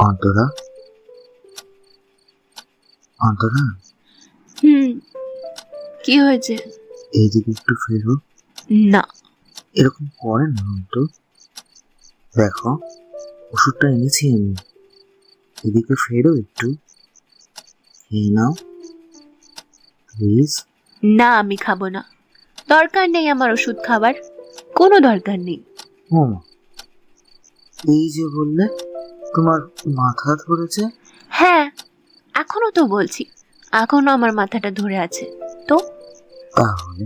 অন্তরা অন্তরা হুম। কি হয়েছে? এইদিকে একটু ফেরো। না। এরকম করে না অন্ত দেখো ওষুধটা এনেছি আমি। এদিকে ফেরো একটু। খেয়ে নাও। প্লিজ। না আমি খাব না। দরকার নেই আমার ওষুধ খাবার। কোনো দরকার নেই। ও এই যে বললে তোমার মাথা ধরেছে? হ্যাঁ এখনও তো বলছি এখনও আমার মাথাটা ধরে আছে। তো? তাহলে?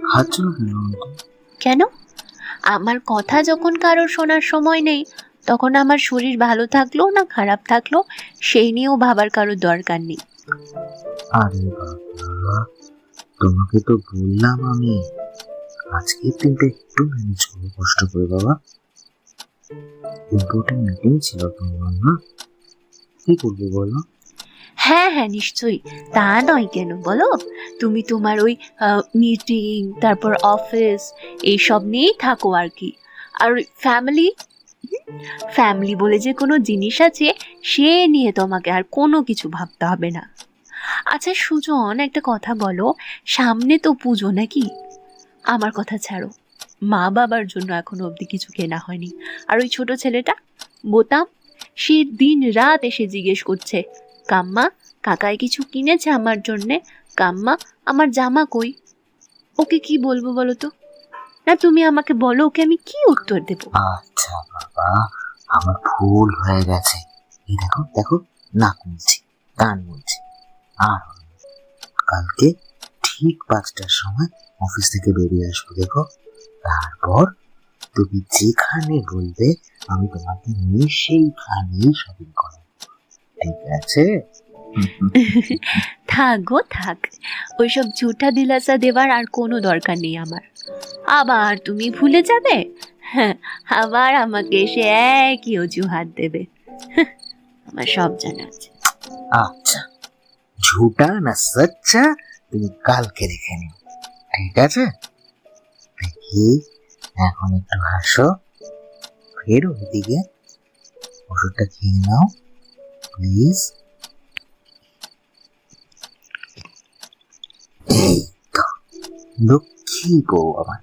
কেন কেন? আমার কথা যখন কারোর শোনার সময় নেই তখন আমার শরীর ভালো থাকল না খারাপ থাকল সেই নিয়েও ভাবার কারোর দরকার নেই। আরে বাবা তোমাকে তো বললাম আমি। আজকের দিনটা একটু ম্যানেজ করো কষ্ট করে বাবা। মিটিং ছিল তোমার না কি বলো? হ্যাঁ হ্যাঁ নিশ্চয়ই। তা নয় কেন, বলো? তুমি তোমার ওই মিটিং তারপর অফিস এইসব নিয়েই থাকো আর কি। আর ফ্যামিলি ফ্যামিলি বলে যে কোনো জিনিস আছে, সে নিয়ে তোমাকে আর কোনো কিছু ভাবতে হবে না। আচ্ছা সুজন, একটা কথা বলো। সামনে তো পুজো নাকি? আমার কথা ছাড়ো। মা বাবার জন্য এখনও অবধি কিছু কেনা হয়নি। আর ওই ছোট ছেলেটা? বোতাম? সে দিন রাত এসে জিজ্ঞেস করছে, কাম্মা কাকায় কিছু কিনেছে আমার জন্যে? কাম্মা, আমার জামা কই? ওকে কি বলব বলো তো না, তুমি আমাকে বলো, ওকে আমি কি উত্তর দেব? আচ্ছা বাবা, আমার ভুল হয়ে গেছে। এই দেখো দেখো, নাক মুলছি, কান মুলছি। আর কালকে ঠিক পাঁচটার সময় অফিস থেকে বেরিয়ে আসব, দেখো। তারপর তুমি যেখানে বলবে আমি তোমাকে নিয়ে সেইখানেই শপিং করাবো। ঠিক আছে? থাক গো থাক। ওইসব ঝুঠা দিলাসা দেওয়ার আর কোনো দরকার নেই আমার। আবার তুমি ভুলে যাবে? হ্যাঁ আবার আমাকে এসে একই অজুহাত দেবে। আমার সব জানা আছে। আচ্ছা ঝুটা না সচ্চা তুমি কালকে দেখে নিও। ঠিক আছে? এখন একটু হাসো ফের ওইদিকে ওষুধটা খেয়ে নাও প্লিজ লক্ষ্মী বউ আমার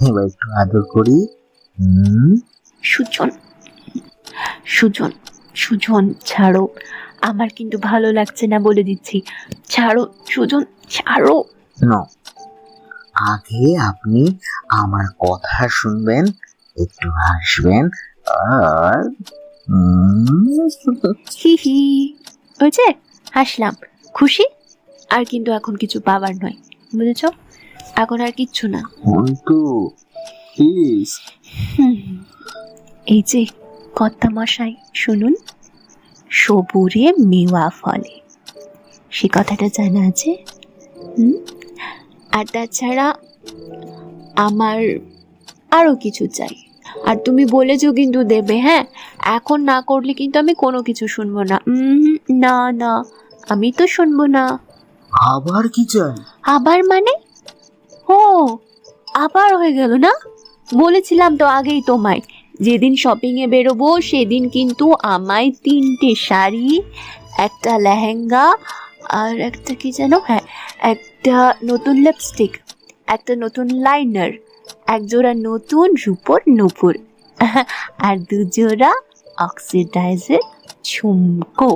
এবার একটু আদর করি। সুজন সুজন সুজন ছাড়ো। আমার কিন্তু ভালো লাগছে না বলে দিচ্ছি। ছাড়ো সুজন ছাড়ো। ন। আগে আপনি আমার কথা শুনবেন একটু হাসবেন আর হি হি। হয়েছে হাসলাম। খুশি? আর কিন্তু এখন কিছু পাবার নয় বুঝেছ? এখন আর কিচ্ছু না। প্লিজ এই যে কর্তা মশাই শুনুন। সবুরে মেওয়া ফলে। সে কথাটা জানা আছে? হুম? আর তাছাড়া আমার আরও কিছু চাই। আর তুমি বলেছ কিন্তু দেবে হ্যাঁ? এখন না করলে কিন্তু আমি কোনো কিছু শুনব না। না না আমি তো শুনব না। আবার কি চাই? আবার মানে? ও আবার হয়ে গেল না? বলেছিলাম তো আগেই তোমায় যেদিন শপিং এ বেরোবো সেদিন কিন্তু আমায় তিনটে শাড়ি একটা লেহেঙ্গা আর একটা কি যেন হ্যাঁ একটা নতুন লিপস্টিক একটা নতুন লাইনার এক জোড়া নতুন রূপোর নূপুর, আর দু জোড়া অক্সিডাইজের ঝুমকো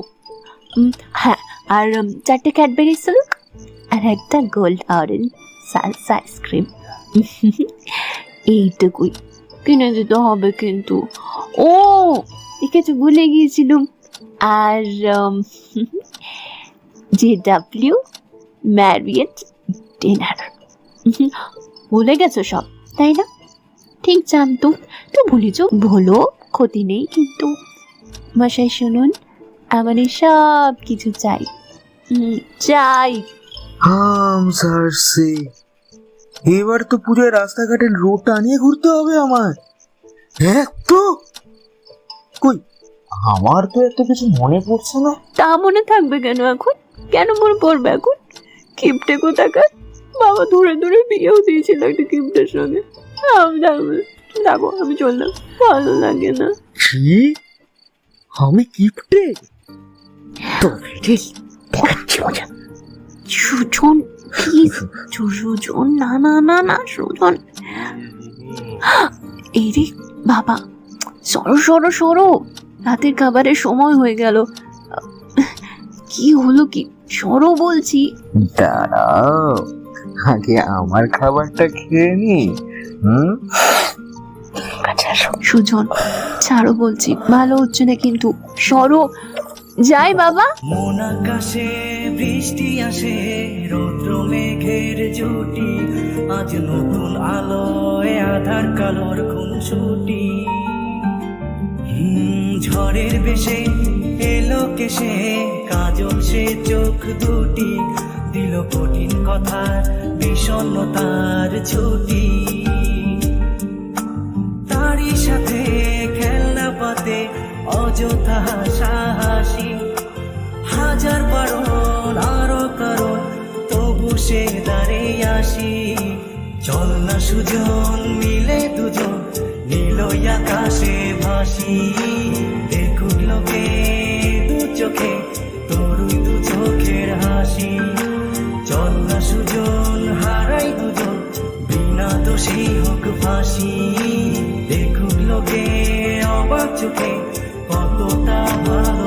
হ্যাঁ আর চারটে ক্যাডবেরি সিল্ক আর একটা গোল্ড অরেঞ্জ সালস আইসক্রিম এইটুকুই। কিনে দিতে হবে কিন্তু। ও কিছু ভুলে গিয়েছিলাম। আর জে ডাব্লিউ ম্যারিয়েট ডিনার। ভুলে গেছো সব তাই না? ঠিক জানতো তো ভুলেছ ভুলো ক্ষতি নেই কিন্তু। মশাই শুনুন আমার সব কিছু চাই। চাই। হাম সারসে। এবার তো পুজোয় রাস্তাঘাটে রোড টানিয়ে ঘুরতে হবে আমার হ্যাঁ তো! কই আমার তো এত কিছু মনে পড়ছে না। তা মনে থাকবে কেন এখন? কেন মনে পড়বে এখন? কিপটে কোথাকার? বাবা দূরে দূরে বিয়েও দিয়েছিল একটা কিপটের সঙ্গে। আমি। দেখো আমি চললাম। ভালো লাগে না। কি? আমি কিপটে? তো ঠিক সুজন প্লিজ সুজন না না না না সুজন। এই রে বাবা সরো সরো সরো। রাতের খাবারের সময় হয়ে গেল। কি হলো কি? সরো বলছি। দাঁড়াও আগে আমার খাবারটা খেয়ে নি হুম? আচ্ছা সুজন ছাড়ো বলছি ভালো হচ্ছে না কিন্তু সরো। যাই বাবা। মন আকাশে বৃষ্টি আসে রৌদ্র মেঘের জুটি আজ নতুন আলোয় আধার কালোর খুনসুটি। হুম, ঝড়ের বেশে এলো কেসে কাজল সে চোখ দুটি দিল কঠিন কথার বিষণ্ণতার ছুটি। তারই সাথে খেলনা পাতে অযথা সাহসী। হাজার বারণ আরও কারণ তবু সে দাঁড়িয়ে আসি। চল না সুজন, মিলে দুজন নীল আকাশে ভাসি। দেখুক লোকে চোখে তরুই দু চোখের হাসি। চল সুজন হারাই দুজন, বিনা দোষী হোক ফাঁসি। দেখুক লোকে অবাক চোখে কতটা ভালো